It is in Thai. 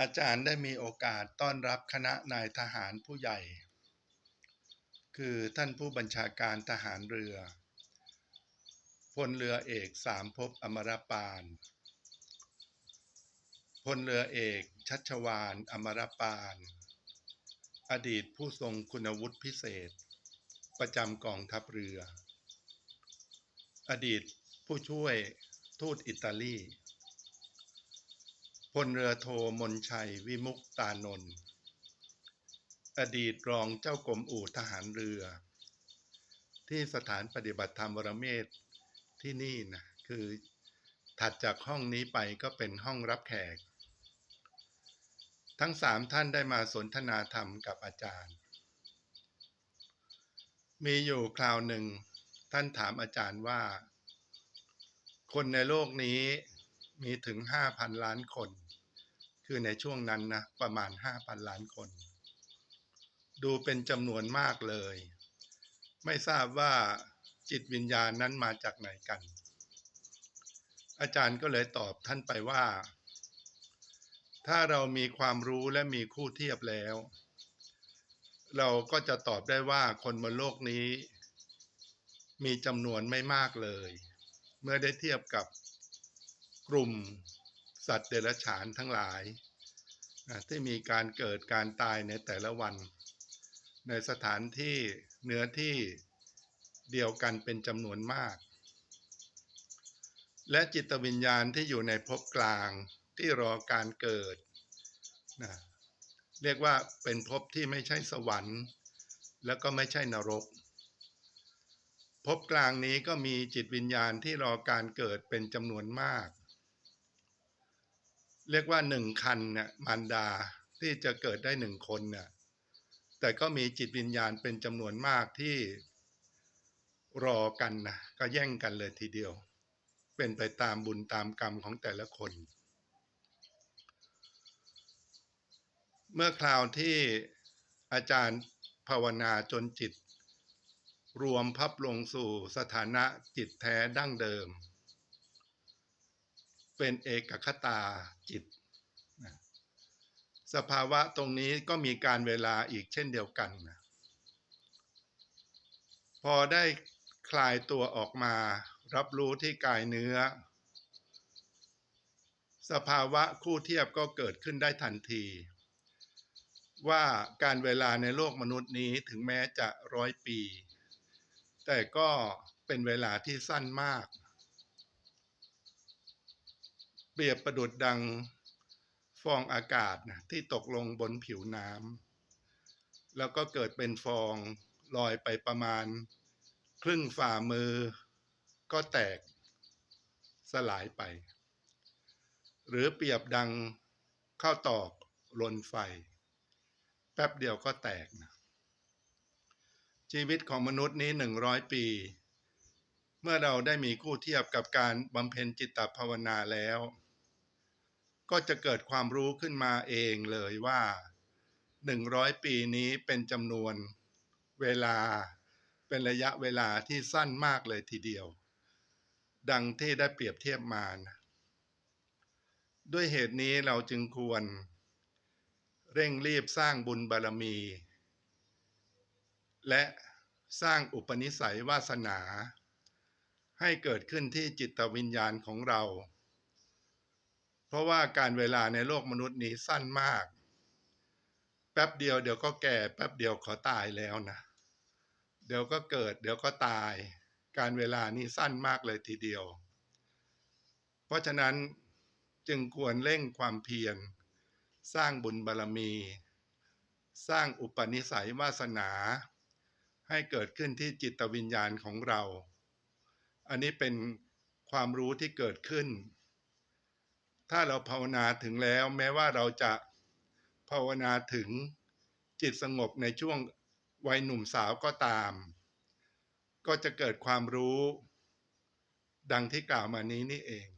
อาจารย์ได้มีโอกาสต้อนรับคณะนายทหารผู้ใหญ่ คือท่านผู้บัญชาการทหารเรือ พลเรือเอกสามภพอมรปาน พลเรือเอกชัชวานอมรปาน อดีตผู้ทรงคุณวุฒิพิเศษ ประจำกองทัพเรือ อดีตผู้ช่วยทูตอิตาลี พลเรือโทมนชัยวิมุกตานนท์อดีตรองเจ้ากรมอู่ทหารเรือ ที่สถานปฏิบัติธรรมวรเมศที่นี่นะคือถัดจากห้องนี้ไปก็เป็นห้องรับแขก ทั้งสามท่านได้มาสนทนาธรรมกับอาจารย์ มีอยู่คราวหนึ่ง ท่านถามอาจารย์ว่า คนในโลกนี้มีถึงห้าพันล้านคน คือในช่วงนั้นนะประมาณห้าพันล้านคน ดูเป็นจำนวนมากเลย ไม่ทราบว่าจิตวิญญาณนั้นมาจากไหนกัน อาจารย์ก็เลยตอบท่านไปว่า ถ้าเรามีความรู้และมีคู่เทียบแล้ว เราก็จะตอบได้ว่าคนบนโลกนี้ มีจำนวนไม่มากเลย เมื่อได้เทียบกับกลุ่ม สัตว์เดรัจฉานทั้งหลายที่มีการเกิดการตายในแต่ละวัน ในสถานที่เนื้อที่เดียวกันเป็นจำนวนมาก และจิตวิญญาณที่อยู่ในภพกลางที่รอการเกิดนะเรียกว่าเป็นภพที่ไม่ใช่สวรรค์ แล้วก็ไม่ใช่นรกภพกลางนี้ก็มีจิตวิญญาณที่รอการเกิดเป็นจำนวนมาก เรียกว่าหนึ่งคันเนี่ยมารดาที่จะเกิดได้หนึ่งคนเนี่ยแต่ก็มีจิตวิญญาณเป็นจำนวนมากที่รอกันนะก็แย่งกันเลยทีเดียว เป็นไปตามบุญตามกรรมของแต่ละคน เมื่อคราวที่อาจารย์ภาวนาจนจิต รวมพับลงสู่สถานะจิตแท้ดั้งเดิม เป็นเอกคตาจิต สภาวะตรงนี้ก็มีการเวลาอีกเช่นเดียวกันนะพอได้คลายตัวออกมารับรู้ที่กายเนื้อ สภาวะคู่เทียบก็เกิดขึ้นได้ทันที ว่าการเวลาในโลกมนุษย์นี้ถึงแม้จะร้อยปี แต่ก็เป็นเวลาที่สั้นมาก เปรียบประดุดดังฟองอากาศนะที่ตกลงบนผิวน้ำแล้วก็เกิดเป็นฟองลอยไปประมาณ ครึ่งฝ่ามือก็แตกสลายไป หรือเปรียบดังข้าวตอกลนไฟ แป๊บเดียวก็แตกนะชีวิตของมนุษย์นี้หนึ่งร้อยปี เมื่อเราได้มีคู่เทียบกับการบำเพ็ญจิตตภาวนาแล้ว ก็จะเกิดความรู้ขึ้นมาเองเลยว่าหนึ่งร้อยปีนี้เป็นจำนวนเวลาเป็นระยะเวลาที่สั้นมากเลยทีเดียว ดังที่ได้เปรียบเทียบมานะด้วยเหตุนี้เราจึงควร เร่งรีบสร้างบุญบารมี และสร้างอุปนิสัยวาสนา ให้เกิดขึ้นที่จิตวิญญาณของเรา ราะว่าการเวลาในโลกมนุษย์นี้สั้นมาก แป๊บเดียวเดี๋ยวก็แก่แป๊บเดียวขอตายแล้วนะ เดี๋ยวก็เกิด เดี๋ยวก็ตาย การเวลานี้สั้นมากเลยทีเดียว เพราะฉะนั้นจึงควรเร่งความเพียรสร้างบุญบารรมี สร้างอุปนิสัยวาสนา ให้เกิดขึ้นที่จิตวิญญาณของเรา อันนี้เป็นความรู้ที่เกิดขึ้น ถ้าเราภาวนาถึงแล้ว แม้ว่าเราจะภาวนาถึงจิตสงบในช่วงวัยหนุ่มสาวก็ตาม ก็จะเกิดความรู้ ดังที่กล่าวมานี้นี่เอง